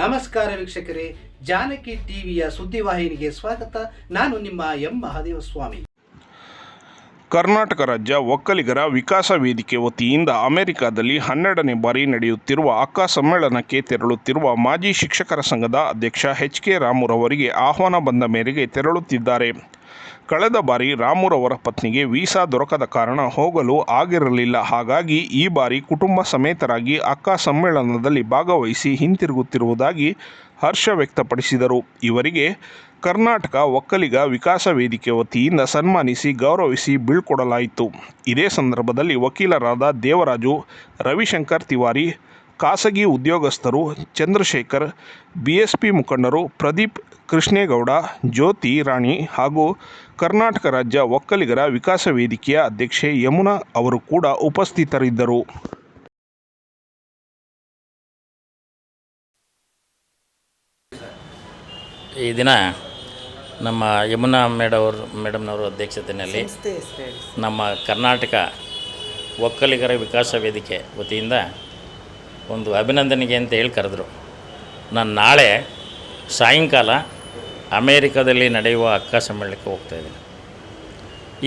ನಮಸ್ಕಾರ ವೀಕ್ಷಕರೇ, ಜಾನಕಿ ಟಿವಿಯ ಸುದ್ದಿವಾಹಿನಿಗೆ ಸ್ವಾಗತ. ನಾನು ನಿಮ್ಮ ಎಂ. ಮಹಾದೇವ ಸ್ವಾಮಿ ಕರ್ನಾಟಕ ರಾಜ್ಯ ಒಕ್ಕಲಿಗರ ವಿಕಾಸ ವೇದಿಕೆ ವತಿಯಿಂದ ಅಮೆರಿಕದಲ್ಲಿ ಹನ್ನೆರಡನೇ ಬಾರಿ ನಡೆಯುತ್ತಿರುವ ಅಕ್ಕ ಸಮ್ಮೇಳನಕ್ಕೆ ತೆರಳುತ್ತಿರುವ ಮಾಜಿ ಶಿಕ್ಷಕರ ಸಂಘದ ಅಧ್ಯಕ್ಷ ಎಚ್ ಕೆ ರಾಮುರವರಿಗೆ ಆಹ್ವಾನ ಬಂದ ಮೇರೆಗೆ ತೆರಳುತ್ತಿದ್ದಾರೆ. ಕಳೆದ ಬಾರಿ ರಾಮುರವರ ಪತ್ನಿಗೆ ವೀಸಾ ದೊರಕದ ಕಾರಣ ಹೋಗಲು ಆಗಿರಲಿಲ್ಲ. ಹಾಗಾಗಿ ಈ ಬಾರಿ ಕುಟುಂಬ ಸಮೇತರಾಗಿ ಅಕ್ಕ ಸಮ್ಮೇಳನದಲ್ಲಿ ಭಾಗವಹಿಸಿ ಹಿಂತಿರುಗುತ್ತಿರುವುದಾಗಿ ಹರ್ಷ ವ್ಯಕ್ತಪಡಿಸಿದರು. ಇವರಿಗೆ ಕರ್ನಾಟಕ ಒಕ್ಕಲಿಗ ವಿಕಾಸ ವೇದಿಕೆ ವತಿಯಿಂದ ಸನ್ಮಾನಿಸಿ ಗೌರವಿಸಿ ಬೀಳ್ಕೊಡಲಾಯಿತು. ಇದೇ ಸಂದರ್ಭದಲ್ಲಿ ವಕೀಲರಾದ ದೇವರಾಜು, ರವಿಶಂಕರ್ ತಿವಾರಿ ಖಾಸಗಿ ಉದ್ಯೋಗಸ್ಥರು ಚಂದ್ರಶೇಖರ್ ಬಿಎಸ್ಪಿ ಮುಖಂಡರು ಪ್ರದೀಪ್ ಕೃಷ್ಣೇಗೌಡ ಜ್ಯೋತಿ ರಾಣಿ ಹಾಗೂ ಕರ್ನಾಟಕ ರಾಜ್ಯ ಒಕ್ಕಲಿಗರ ವಿಕಾಸ ವೇದಿಕೆಯ ಅಧ್ಯಕ್ಷೆ ಯಮುನಾ ಅವರು ಕೂಡ ಉಪಸ್ಥಿತರಿದ್ದರು. ಈ ದಿನ ನಮ್ಮ ಯಮುನಾ ಮೇಡವ್ರ ಮೇಡಮ್ನವರು ಅಧ್ಯಕ್ಷತೆಯಲ್ಲಿ ನಮ್ಮ ಕರ್ನಾಟಕ ಒಕ್ಕಲಿಗರ ವಿಕಾಸ ವೇದಿಕೆ ವತಿಯಿಂದ ಒಂದು ಅಭಿನಂದನೆಗೆ ಅಂತ ಹೇಳಿ ಕರೆದ್ರು. ನಾನು ನಾಳೆ ಸಾಯಂಕಾಲ ಅಮೇರಿಕಾದಲ್ಲಿ ನಡೆಯುವ ಅಕ್ಕ ಸಮ್ಮೇಳನಕ್ಕೆ ಹೋಗ್ತಾಯಿದ್ದೀನಿ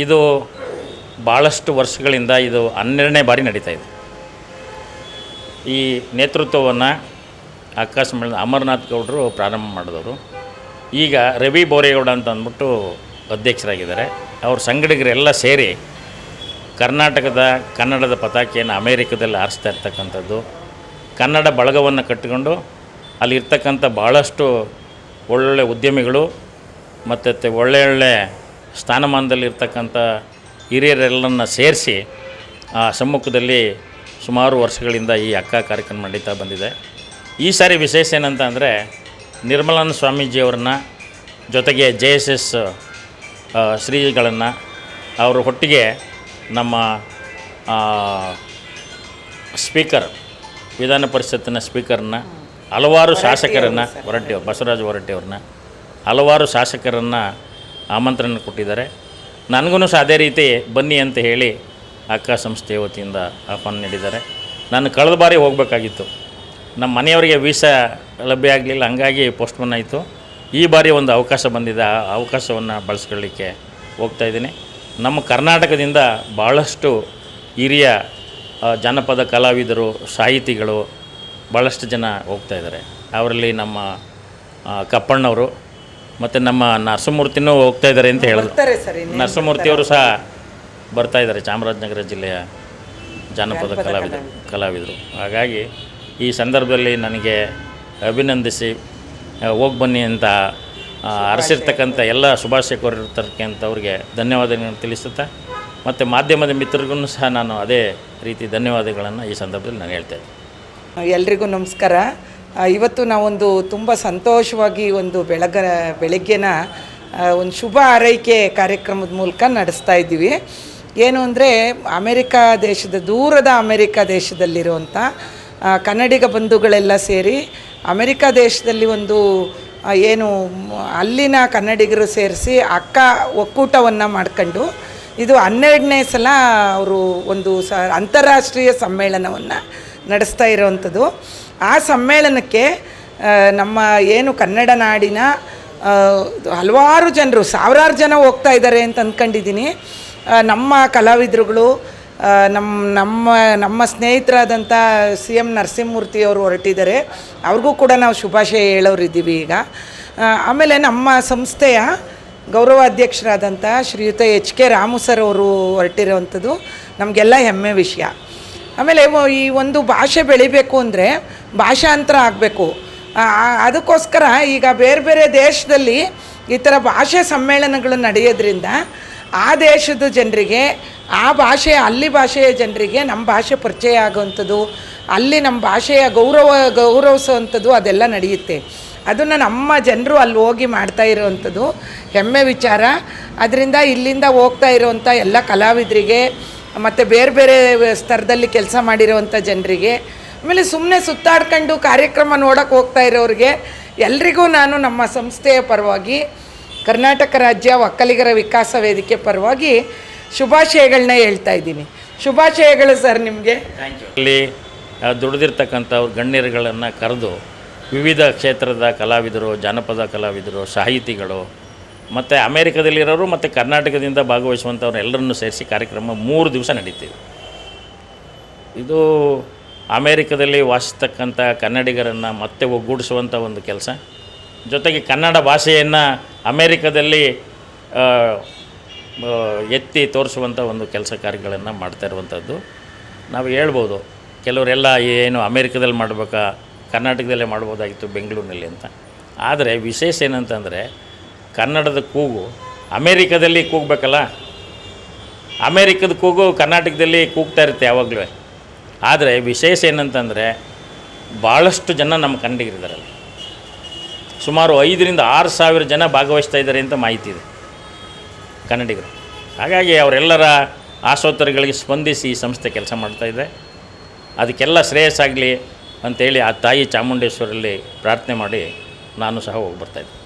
ಇದು ಭಾಳಷ್ಟು ವರ್ಷಗಳಿಂದ ಇದು ಹನ್ನೆರಡನೇ ಬಾರಿ ನಡೀತಾ ಇದೆ. ಈ ನೇತೃತ್ವವನ್ನು ಅಕ್ಕ ಸಮ್ಮೇಳನ ಅಮರನಾಥ್ ಗೌಡರು ಪ್ರಾರಂಭ ಮಾಡಿದವರು. ಈಗ ರವಿ ಬೋರೇಗೌಡ ಅಂತ ಅಂದ್ಬಿಟ್ಟು ಅಧ್ಯಕ್ಷರಾಗಿದ್ದಾರೆ. ಅವ್ರ ಸಂಗಡಿಗರೆಲ್ಲ ಸೇರಿ ಕರ್ನಾಟಕದ ಕನ್ನಡದ ಪತಾಕೆಯನ್ನು ಅಮೇರಿಕದಲ್ಲಿ ಆರಿಸ್ತಾ ಇರ್ತಕ್ಕಂಥದ್ದು. ಕನ್ನಡ ಬಳಗವನ್ನು ಕಟ್ಟಿಕೊಂಡು ಅಲ್ಲಿರ್ತಕ್ಕಂಥ ಭಾಳಷ್ಟು ಒಳ್ಳೊಳ್ಳೆ ಉದ್ಯಮಿಗಳು ಮತ್ತು ಒಳ್ಳೆ ಒಳ್ಳೆ ಸ್ಥಾನಮಾನದಲ್ಲಿರ್ತಕ್ಕಂಥ ಹಿರಿಯರೆಲ್ಲರನ್ನ ಸೇರಿಸಿ ಆ ಸಮ್ಮುಖದಲ್ಲಿ ಸುಮಾರು ವರ್ಷಗಳಿಂದ ಈ ಅಕ್ಕ ಕಾರ್ಯಕ್ರಮ ನಡೀತಾ ಬಂದಿದೆ. ಈ ಸಾರಿ ವಿಶೇಷ ಏನಂತ ಅಂದರೆ ನಿರ್ಮಲಾನಂದ ಸ್ವಾಮೀಜಿಯವ್ರನ್ನ ಜೊತೆಗೆ ಜೆ ಎಸ್ ಎಸ್ ಶ್ರೀಗಳನ್ನು ಅವರ ಒಟ್ಟಿಗೆ ನಮ್ಮ ಸ್ಪೀಕರ್ ವಿಧಾನ ಪರಿಷತ್ತಿನ ಸ್ಪೀಕರ್ನ ಹಲವಾರು ಶಾಸಕರನ್ನು ಹೊರಟ್ಟಿ ಬಸವರಾಜ ಹೊರಟ್ಟಿಯವ್ರನ್ನ ಹಲವಾರು ಶಾಸಕರನ್ನು ಆಮಂತ್ರಣ ಕೊಟ್ಟಿದ್ದಾರೆ. ನನಗೂ ಸಹ ಅದೇ ರೀತಿ ಬನ್ನಿ ಅಂತ ಹೇಳಿ ಅಕ್ಕ ಸಂಸ್ಥೆಯ ವತಿಯಿಂದ ಆಹ್ವಾನ ನೀಡಿದ್ದಾರೆ. ನಾನು ಕಳೆದ ಬಾರಿ ಹೋಗಬೇಕಾಗಿತ್ತು. ನಮ್ಮ ಮನೆಯವರಿಗೆ ವೀಸಾ ಲಭ್ಯ ಆಗಲಿಲ್ಲ ಹಂಗಾಗಿ ಪೋಸ್ಟ್ಮನ್ ಆಯಿತು. ಈ ಬಾರಿ ಒಂದು ಅವಕಾಶ ಬಂದಿದೆ ಆ ಅವಕಾಶವನ್ನು ಬಳಸ್ಕೊಳ್ಳಿಕ್ಕೆ ಹೋಗ್ತಾಯಿದ್ದೀನಿ ನಮ್ಮ ಕರ್ನಾಟಕದಿಂದ ಭಾಳಷ್ಟು ಹಿರಿಯ ಜಾನಪದ ಕಲಾವಿದರು ಸಾಹಿತಿಗಳು ಭಾಳಷ್ಟು ಜನ ಹೋಗ್ತಾ ಇದ್ದಾರೆ. ಅವರಲ್ಲಿ ನಮ್ಮ ಕಪ್ಪಣ್ಣವರು ಮತ್ತು ನಮ್ಮ ನರಸಮೂರ್ತಿನೂ ಹೋಗ್ತಾ ಇದ್ದಾರೆ ಅಂತ ಹೇಳಿದ್ರು ನರಸಿಂಹಮೂರ್ತಿಯವರು ಸಹ ಬರ್ತಾ ಇದ್ದಾರೆ ಚಾಮರಾಜನಗರ ಜಿಲ್ಲೆಯ ಜಾನಪದ ಕಲಾವಿದರು. ಕಲಾವಿದರು. ಹಾಗಾಗಿ ಈ ಸಂದರ್ಭದಲ್ಲಿ ನನಗೆ ಅಭಿನಂದಿಸಿ ಹೋಗಿ ಬನ್ನಿ ಅಂತ ಅರಸಿರ್ತಕ್ಕಂಥ ಎಲ್ಲ ಶುಭಾಶಯ ಕೋರಿರ್ತಕ್ಕಂಥವ್ರಿಗೆ ಧನ್ಯವಾದಗಳನ್ನು ತಿಳಿಸುತ್ತಾ ಮತ್ತು ಮಾಧ್ಯಮದ ಮಿತ್ರರಿಗೂ ಸಹ ನಾನು ಅದೇ ರೀತಿ ಧನ್ಯವಾದಗಳನ್ನು ಈ ಸಂದರ್ಭದಲ್ಲಿ ನಾನು ಹೇಳ್ತಾ ಇದ್ದೀನಿ. ಎಲ್ರಿಗೂ ನಮಸ್ಕಾರ. ಇವತ್ತು ನಾವೊಂದು ತುಂಬ ಸಂತೋಷವಾಗಿ ಒಂದು ಬೆಳಗ, ಬೆಳಗ್ಗೆನ ಒಂದು ಶುಭ ಆರೈಕೆ ಕಾರ್ಯಕ್ರಮದ ಮೂಲಕ ನಡೆಸ್ತಾ ಇದ್ದೀವಿ. ಏನು ಅಂದರೆ, ಅಮೆರಿಕ ದೇಶದ, ದೂರದ ಅಮೆರಿಕ ದೇಶದಲ್ಲಿರುವಂಥ ಕನ್ನಡಿಗ ಬಂಧುಗಳೆಲ್ಲ ಸೇರಿ ಅಮೆರಿಕ ದೇಶದಲ್ಲಿ ಒಂದು ಏನು ಅಲ್ಲಿನ ಕನ್ನಡಿಗರು ಸೇರಿಸಿ ಅಕ್ಕ ಒಕ್ಕೂಟವನ್ನು ಮಾಡ್ಕೊಂಡು ಇದು ಹನ್ನೆರಡನೇ ಸಲ ಅವರು ಒಂದು ಸ ಅಂತಾರಾಷ್ಟ್ರೀಯ ಸಮ್ಮೇಳನವನ್ನು ನಡೆಸ್ತಾ ಇರೋವಂಥದ್ದು ಆ ಸಮ್ಮೇಳನಕ್ಕೆ ನಮ್ಮ ಏನು ಕನ್ನಡ ನಾಡಿನ ಹಲವಾರು ಜನರು, ಸಾವಿರಾರು ಜನ ಹೋಗ್ತಾ ಇದ್ದಾರೆ ಅಂತ ಅಂದ್ಕೊಂಡಿದ್ದೀನಿ ನಮ್ಮ ಕಲಾವಿದರುಗಳು ನಮ್ಮ ನಮ್ಮ ನಮ್ಮ ಸ್ನೇಹಿತರಾದಂಥ ಸಿ ಎಂ ನರಸಿಂಹಮೂರ್ತಿ ಅವರು ಹೊರಟಿದ್ದಾರೆ. ಅವ್ರಿಗೂ ಕೂಡ ನಾವು ಶುಭಾಶಯ ಹೇಳೋರಿದ್ದೀವಿ ಈಗ. ಆಮೇಲೆ ನಮ್ಮ ಸಂಸ್ಥೆಯ ಗೌರವಾಧ್ಯಕ್ಷರಾದಂಥ ಶ್ರೀಯುತ ಎಚ್ ಕೆ ರಾಮು ಸರ್ ಅವರು ಹೊರಟಿರುವಂಥದ್ದು ನಮಗೆಲ್ಲ ಹೆಮ್ಮೆ ವಿಷಯ. ಆಮೇಲೆ ಈ ಒಂದು ಭಾಷೆ ಬೆಳಿಬೇಕು ಅಂದರೆ ಭಾಷಾಂತರ ಆಗಬೇಕು. ಅದಕ್ಕೋಸ್ಕರ ಈಗ ಬೇರೆ ಬೇರೆ ದೇಶದಲ್ಲಿ ಈ ಥರ ಭಾಷೆ ಸಮ್ಮೇಳನಗಳು ನಡೆಯೋದ್ರಿಂದ ಆ ದೇಶದ ಜನರಿಗೆ, ಆ ಭಾಷೆಯ, ಅಲ್ಲಿ ಭಾಷೆಯ ಜನರಿಗೆ ನಮ್ಮ ಭಾಷೆ ಪರಿಚಯ ಆಗುವಂಥದ್ದು, ಅಲ್ಲಿ ನಮ್ಮ ಭಾಷೆಯ ಗೌರವ, ಗೌರವಿಸುವಂಥದ್ದು ಅದೆಲ್ಲ ನಡೆಯುತ್ತೆ. ಅದನ್ನು ನಮ್ಮ ಜನರು ಅಲ್ಲಿ ಹೋಗಿ ಮಾಡ್ತಾ ಇರೋವಂಥದ್ದು ಹೆಮ್ಮೆ ವಿಚಾರ. ಅದರಿಂದ ಇಲ್ಲಿಂದ ಹೋಗ್ತಾ ಇರೋವಂಥ ಎಲ್ಲ ಕಲಾವಿದರಿಗೆ, ಮತ್ತು ಬೇರೆ ಬೇರೆ ಸ್ತರದಲ್ಲಿ ಕೆಲಸ ಮಾಡಿರುವಂಥ ಜನರಿಗೆ, ಆಮೇಲೆ ಸುಮ್ಮನೆ ಸುತ್ತಾಡ್ಕೊಂಡು ಕಾರ್ಯಕ್ರಮ ನೋಡೋಕೆ ಹೋಗ್ತಾ ಇರೋರಿಗೆ ಎಲ್ರಿಗೂ ನಾನು ನಮ್ಮ ಸಂಸ್ಥೆಯ ಪರವಾಗಿ, ಕರ್ನಾಟಕ ರಾಜ್ಯ ಒಕ್ಕಲಿಗರ ವಿಕಾಸ ವೇದಿಕೆ ಪರವಾಗಿ ಶುಭಾಶಯಗಳನ್ನ ಹೇಳ್ತಾ ಇದ್ದೀನಿ. ಶುಭಾಶಯಗಳು ಸರ್ ನಿಮಗೆ. ಅಲ್ಲಿ ದುಡಿದಿರ್ತಕ್ಕಂಥ ಗಣ್ಯರುಗಳನ್ನು ಕರೆದು ವಿವಿಧ ಕ್ಷೇತ್ರದ ಕಲಾವಿದರು, ಜಾನಪದ ಕಲಾವಿದರು, ಸಾಹಿತಿಗಳು, ಮತ್ತು ಅಮೇರಿಕದಲ್ಲಿರೋರು ಮತ್ತು ಕರ್ನಾಟಕದಿಂದ ಭಾಗವಹಿಸುವಂಥವ್ರು ಎಲ್ಲರನ್ನು ಸೇರಿಸಿ ಕಾರ್ಯಕ್ರಮ ಮೂರು ದಿವಸ ನಡೀತೀವಿ ಇದು ಅಮೇರಿಕದಲ್ಲಿ ವಾಸಿಸ್ತಕ್ಕಂಥ ಕನ್ನಡಿಗರನ್ನು ಮತ್ತೆ ಒಗ್ಗೂಡಿಸುವಂಥ ಒಂದು ಕೆಲಸ. ಜೊತೆಗೆ ಕನ್ನಡ ಭಾಷೆಯನ್ನು ಅಮೇರಿಕದಲ್ಲಿ ಎತ್ತಿ ತೋರಿಸುವಂಥ ಒಂದು ಕೆಲಸ ಕಾರ್ಯಗಳನ್ನು ಮಾಡ್ತಾ ಇರುವಂಥದ್ದು. ನಾವು ಹೇಳ್ಬೋದು, ಕೆಲವರೆಲ್ಲ ಏನು ಅಮೇರಿಕದಲ್ಲಿ ಮಾಡಬೇಕಾ ಕರ್ನಾಟಕದಲ್ಲೇ ಮಾಡ್ಬೋದಾಗಿತ್ತು ಬೆಂಗಳೂರಿನಲ್ಲಿ ಅಂತ. ಆದರೆ ವಿಶೇಷ ಏನಂತಂದರೆ ಕನ್ನಡದ ಕೂಗು ಅಮೇರಿಕದಲ್ಲಿ ಕೂಗಬೇಕಲ್ಲ? ಅಮೇರಿಕದ ಕೂಗು ಕರ್ನಾಟಕದಲ್ಲಿ ಕೂಗ್ತಾ ಇರುತ್ತೆ ಯಾವಾಗಲೂ. ಆದರೆ ವಿಶೇಷ ಏನಂತಂದರೆ ಭಾಳಷ್ಟು ಜನ ನಮ್ಮ ಕನ್ನಡಿಗರಿದ್ದಾರೆ ಸುಮಾರು ಐದರಿಂದ ಆರು ಸಾವಿರ ಜನ ಭಾಗವಹಿಸ್ತಾ ಇದ್ದಾರೆ ಅಂತ ಮಾಹಿತಿ ಇದೆ ಕನ್ನಡಿಗರು. ಹಾಗಾಗಿ ಅವರೆಲ್ಲರ ಆಶೋತ್ತರಗಳಿಗೆ ಸ್ಪಂದಿಸಿ ಈ ಸಂಸ್ಥೆ ಕೆಲಸ ಮಾಡ್ತಾಯಿದೆ ಅದಕ್ಕೆಲ್ಲ ಶ್ರೇಯಸ್ಸಾಗಲಿ. ಅಂತೇಳಿ ಆ ತಾಯಿ ಚಾಮುಂಡೇಶ್ವರಲ್ಲಿ ಪ್ರಾರ್ಥನೆ ಮಾಡಿ ನಾನು ಸಹ ಹೋಗಿ ಬರ್ತಾಯಿದ್ದೆ